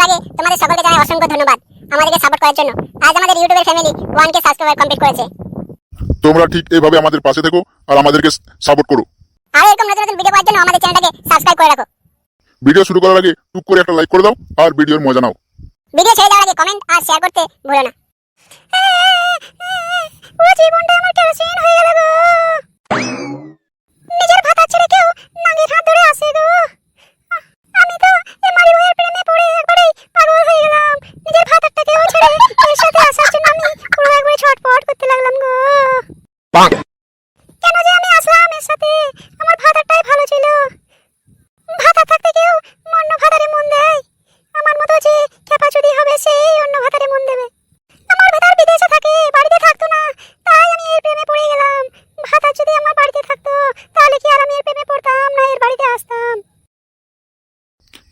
করার আগে তোমাদের সকলকে জানাই অসংখ্য ধন্যবাদ আমাদেরকে সাপোর্ট করার জন্য। আজ আমাদের ইউটিউবের family one K subscriber complete করেছে। তোমরা ঠিক এইভাবে আমাদের পাশে থেকো আর আমাদেরকে সাপোর্ট করো। আর এরকম নতুন নতুন ভিডিও পাওয়ার জন্য আমাদের চ্যানেলটাকে সাবস্ক্রাইব করে রাখো। ভিডিও শুরু করার আগে টুক করে একটা লাইক করে দাও আর ভিডিওর মজা নাও। ভিডিও ছেড়ে দেওয়ার আগে কমেন্ট আর শেয়ার করতে ভুলো না। পুরো জীবনটা আমার কেরোসিন ছটফট করতে লাগলাম গো। কেন যে আমি আসলাম এর সাথে? আমার ভাতারটাই ভালো ছিল। ভাতা থাকতে কেউ অন্য ভাতারে মন দেয়? আমার মতো যে খেপাচুদি হবে সেই অন্য ভাতারে মন দেবে। আমার ভাতার বিদেশে থাকে বাড়িতে থাকতো না তাই আমি এর প্রেমে পড়ে গেলাম। ভাতা যদি আমার বাড়িতে থাকতো তাহলে কি আর আমি এর প্রেমে পড়তাম না এর বাড়িতে আসতাম?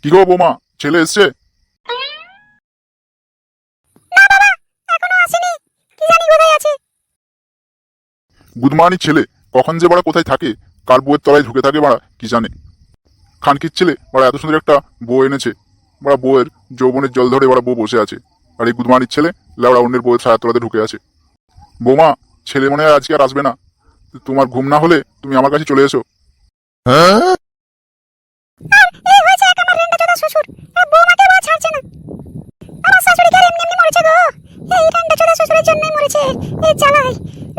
কি গো বৌমা ছেলে এসছে না বাবা এখনও আসেনি কি জানি কোথায় আছে গুদমানি ছেলে কখন যে বাড়া কোথায় থাকে কার বউয়ের তলায় ঢুকে থাকে বাড়া কি জানে? খানকির ছেলে বাড়া এত সুন্দর একটা বউ এনেছে বাড়া বউয়ের যৌবনের জল ধরে বাড়া বউ বসে আছে আর এই গুদমানির ছেলে লেবড়া অন্যের বউয়ের ছায়া তলাতে ঢুকে আছে। বৌমা ছেলে মনে হয় আজকে আর আসবে না। তোমার ঘুম না হলে তুমি আমার কাছে চলে এসো। এই হয়েছে এক আমার রেন্ডা চোদা শ্বশুর আর বৌমাকে বা ছাড়ছে না আমার শাশুড়ি কি আর এমনি এমনি মরেছে গো এই শ্বশুরের জন্যই মরেছে। এই জ্বালায়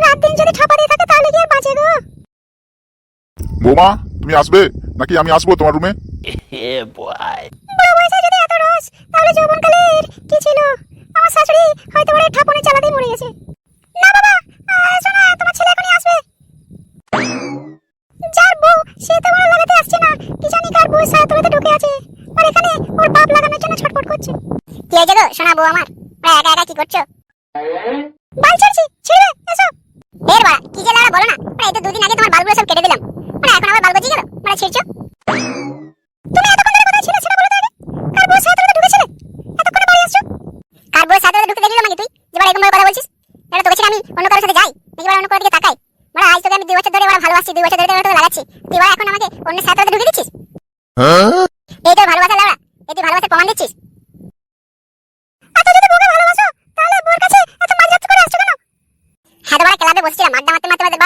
রাত দিন যদি ঠাপা দিয়ে থাকে তাহলে কি আর বাঁচে গো? বৌমা তুমি আসবে? নাকি আমি আসব তোমার রুমে. বুড়ো বয়সে যদি এত রস তাহলে যৌবনকালের কি ছিল? আমার শাশুড়ি হয়তো ওরে ঠাপনে চালাতেই মরে গেছে। না বাবা শোনা তোমার ছেলে এখনই আসবে। যার বউ সে তো ওরা লাগাতে আসছে না। কি জানি কার বউ তোলাতে ঢুকে আছে। আর এখানে ওর বাপ লাগানোর জন্য ছটফট করছে। কি হয়েছে গো শোনা বউ আমার ওরা একা একা কি করছ বাল ছাড়ছি ছেড়ে এসো। এর বাড়া কি যে লাড়া বলো না। মানে এই তো দুদিন আগে তোমার বালগুলো সব কেটে দিলাম। মানে এখন আবার বাল গজিয়ে গেল মানে ছিড়ছো। তুমি এতক্ষণ ধরে কোথায় ছিলে সেটা বলো তো আগে। কার বউ সাথে ঢুকেছিলে? এতক্ষণে বাড়ি আসছো? কার বউ সাথে ঢুকে দেখলি নাকি তুই? যে বড় এরকম কথা বলছিস? এটা তোকে ছেড়ে আমি অন্য কারোর সাথে যাই। নাকি বড় অন্য কারোর দিকে তাকাই? মানে আজ তোকে আমি দুই বছর ধরে বড় ভালোবাসছি দুই বছর ধরে তোকে লাগাচ্ছি। তুই বড় এখন আমাকে অন্য সাথে ঢুকে দিচ্ছিস? এই তোর ভালোবাসা লাউড়া এই তুই ভালোবাসার প্রমাণ দিচ্ছিস?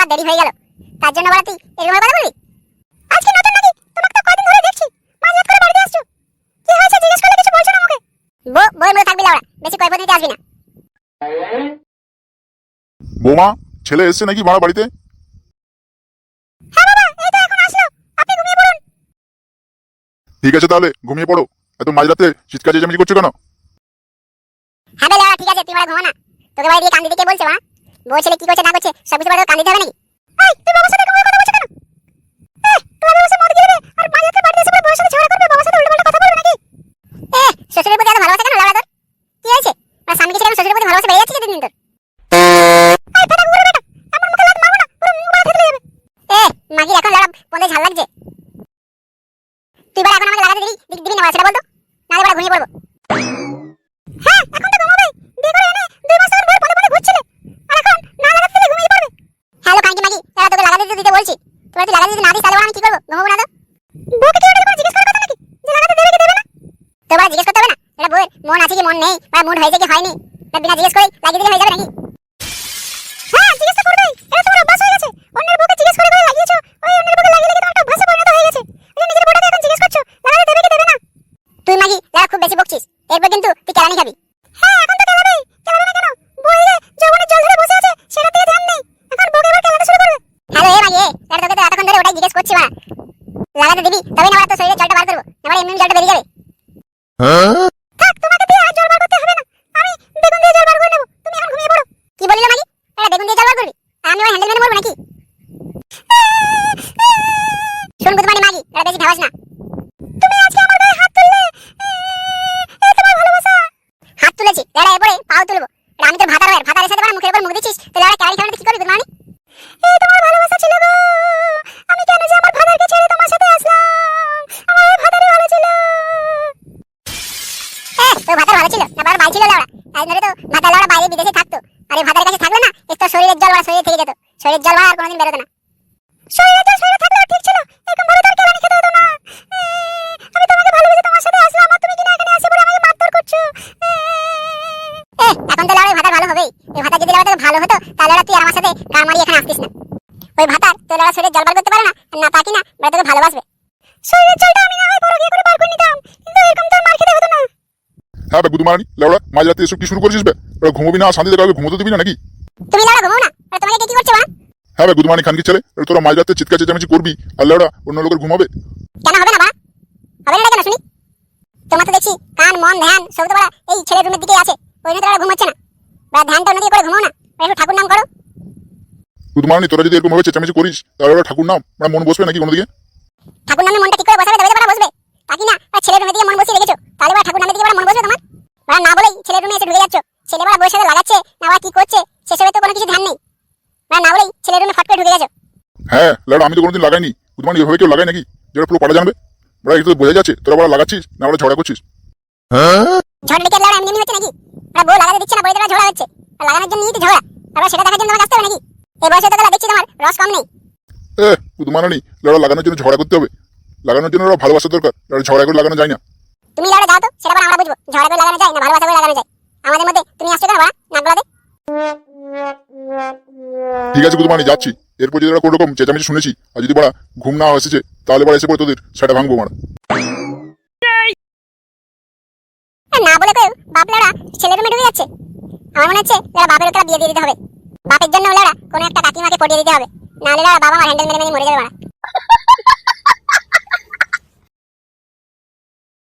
বড় দেরি হয়ে গেল। তার জন্য বড় তুই এরকম কথা বলবি? আজকে নতুন নাকি? তোমাকে তো কয়দিন ধরে দেখছি। মাঝরাত করে বাড়িতে আসছো। কি হয়েছে? জিজ্ঞেস করলে কিছু বলছো না আমাকে? বউ বউ বউ থাকবি লাউড়া। বেশি কয় পদ্ধতি আসবি না। বৌমা ছেলে এসছে নাকি ভাড়া বাড়িতে? হ্যাঁ ঠিক আছে তাহলে ঘুমিয়ে পড়ো। এত মাঝরাতে চিৎকার চেঁচামেচি করছ কেন? হ্যাঁ ঠিক আছে তুই ঘুমা না। তোকে বাড়ি দিয়ে কান দিতে কে বলছে মা? বউ ছেলে কি করছে, না করছে সব কিছু বড় কান্দিতে হবে নাকি? এই তুই বাবার সাথে কথা কেন? আর বাড়িতে বাড়িতে এসে বউয়ের সাথে ঝগড়া করবে, বাবার সাথে কথা বলবে নাকি? এ শ্বশুরের প্রতি এত ভালোবাসা কেন লাউড়া তোর কি হয়েছে আমার স্বামীকে ছেড়ে আমি শ্বশুরের প্রতি ভালোবাসা বেড়ে যাচ্ছে দিন দিন তোর এই বেটা গুড়ে বেটা এমন মুখে লাত মারবো না পুরো মুখ বাড়া থেতলে যাবে এ মাগি এখন লাউড়া পদে ঝাল লাগছে তুই বড় এখন আমাকে লাগাতে দিবি দিবি না সেটা বলতো নালে বড় ঘুমিয়ে পড়ব হ্যাঁ এখন তো ঘুমাবে বিয়ে করে এনে দুই মাস ধরে বউয়ের পদে পদে ঘুরছিলে আর এখন না লাগাতে দিলে ঘুমিয়ে পড়বে হ্যালো কাঙ্কি মাগি তারা তোকে লাগাতে দিতে দিতে বলছি তোরা তুই লাগাতে দিতে না দিস তাহলে আমি কি করব ঘুমাবো না তো বউকে কি ওটা জিজ্ঞেস করার কথা নাকি যে লাগাতে দেবে কি দেবে না তো বড় জিজ্ঞেস করতে হবে না এটা বউয়ের মন আছে কি মন নেই? বা মুড হয়েছে কি হয়নি? তা বিনা জিজ্ঞেস করেই লাগিয়ে দিলে হয়ে যাবে নাকি? হ্যাঁ জিজ্ঞেস তো করবেই। এটা তোমার অভ্যাস হয়ে গেছে। অন্যের বউকে জিজ্ঞেস করে করে লাগিয়েছো। ওই অন্যের বউকে লাগিয়ে লাগিয়ে তোমার একটা অভ্যাসে পরিণত হয়ে গেছে। ওই নিজের বউটাকে এখন জিজ্ঞেস করছ। লাগাতে দেবে কি দেবে না? তুই মাগি, যারা খুব বেশি বকছিস, এরপর কিন্তু তুই কেলানি খাবি। হ্যাঁ এখন তো কেলাবে না কেন? বউ যৌবনের জল ধরে বসে আছে সেটা দিকে ধ্যান নেই। এখন বউকে এবার কেলাতে শুরু করবে। হ্যালো, এ মাগি এটা তোকে তো এতক্ষণ ধরে ওটাই জিজ্ঞেস করছি মা। লাগাতে দিবি তবে না তোর শরীরে জলটা বার করব। এবার এমনি জলটা বেরিয়ে যাবে। থাক তোমাকে দিয়ে আর জল বার করতে হবে না আমি বেগুন দিয়ে জল বার করে নেব তুমি এখন ঘুমিয়ে পড়ো কি বলিল মাগি এটা বেগুন দিয়ে জল বার করবি আর আমি আমার হ্যান্ডেল মেরে মরবো নাকি শুন এটা বেশি ভাবাস না। তুমি আজকে আমার গায়ে হাত তুললে? এই তোমার ভালোবাসা। হাত তুলেছি। দাঁড়া এরপরে পাও তুলবো। আমি তো ভাতার হয়ে ভাতারের সাথে মুখের উপর মুখ দিচ্ছিস? তাহলে আর ক্যারি খাওয়াতে কি করবি বুধমানি এই তোমার ভালোবাসা ছিল গো। আমি কেন যে আমার ভাতারকে ছেড়ে তোমার সাথে আসলাম? আমার ভাতারই ভালো ছিল। এ, তোর ভাতার ভালো ছিল। না বড় ছিল লাউড়া। তাই ধরে তো ভাতার লাউড়া বাইরে বিদেশে থাকতো। আর এই ভাতারের কাছে থাকল না এর তো শরীরের জল ওরা শরীরে থেকে যেত। শরীরের জল আর কোনোদিন বেরোতো না। এখন তাহলে ওই ভাতা ভালো হবেই। ওই ভাতা যদি লড়াটা ভালো হতো তাহলে তুই আর আমার সাথে কামারি এখানে আসতিস না। ওই ভাতার তোর ওরা শরীরে জলবার করতে পারে না না তা না বা তোকে ভালোবাসবে। শরীরের জলটা আমি না হয় বড় করে বার করে নিতাম। কিন্তু এরকম তো মার খেতে হতো না। হ্যাঁ মারানি মাঝ রাতে এসব কি শুরু করছিস বে? ঘুমবি না শান্তিতে কাউকে ঘুমোতে দিবি না নাকি? তুমি লড়া ঘুমো না? তোমাকে কি করছে হ্যাঁ বে গুদমানি খানকি ছেলে তোরা মাঝ রাতে চিৎকার চেঁচামেচি করবি আর অন্য লোকের ঘুমাবে। কেন হবে না বা হবে না কেন শুনি। তোমার তো দেখছি কান মন ধ্যান সব তো এই ছেলের রুমের দিকেই আছে। ওই জন্য তোরা ঘুমাচ্ছে না। বা ধ্যানটা অন্যদিকে করে ঘুমাও না। একটু ঠাকুর নাম করো। তোরা যদি এরকম ভাবে চেঁচামেচি করিস তাহলে ওরা ঠাকুর নাম মানে মন বসবে নাকি কোনোদিকে? ঠাকুর নামে মনটা ঠিক করে বসাবে? তবে তো বসবে তাকি না? বা ছেলের রুমের দিকে মন বসিয়ে রেখেছো। তাহলে বা ঠাকুর নামের দিকে মন বসবে তোমার? বা না বলেই ছেলের রুমে এসে ঢুকে যাচ্ছ। ছেলে বড় বসে লাগাচ্ছে না বা কি করছে সেসবে তো কোনো কিছু ধ্যান নেই। বা না বলেই ছেলের রুমে ফট করে ঢুকে গেছো হ্যাঁ আমি তো কোনোদিন লাগাইনি। গুদমানি এভাবে কেউ লাগাই নাকি? যেটা পুরো পাড়া জানবে। একটু বোঝা যাচ্ছে তোরা বড় লাগাচ্ছিস না ওরা ঝগড়া করছিস। লাগানো এমনি এমনি হচ্ছে নাকি? ওরা বউ লাগাতে দিচ্ছে না বলে ঝগড়া হচ্ছে। আর লাগানোর জন্য তো ঝগড়া। আবার সেটা দেখার জন্য তোমাকে আসতে হবে নাকি? এই বয়সে তো দেখছি তোমার রস কম নেই। এ গুদমারানি লেওড়া লাগানোর জন্য ঝগড়া করতে হবে। লাগানোর জন্য ওরা ভালোবাসা দরকার লেওড়া ঝগড়া করে লাগানো যায় না। তুমি লাউড়া যাও তো সেটা আমরা বুঝব। ঝগড়া করে লাগানো যায় না ভালোবাসা করে লাগানো যায়। আমাদের মধ্যে তুমি আসছো কেন বাড়া? নাক গলাতে? ঠিক আছে গুদমানি যাচ্ছি। এরপর যদি ওরা কোনো রকম চেঁচামেচি শুনেছি আর যদি বড়া ঘুম না এসেছে তাহলে বড়া এসে পড়ে তোদের সেটা ভাঙবো মারা আর না বলে কেউ বাপ ঢুকে যাচ্ছে আমার মনে হচ্ছে লাউড়া বাপের ওটা বিয়ে দিয়ে দিতে হবে। বাপের জন্য ওরা কোনো একটা কাকিমাকে পটিয়ে দিতে হবে। নাহলে ওরা বাবা আমার হ্যান্ডেল মেরে মেরে মরে যাবে মারা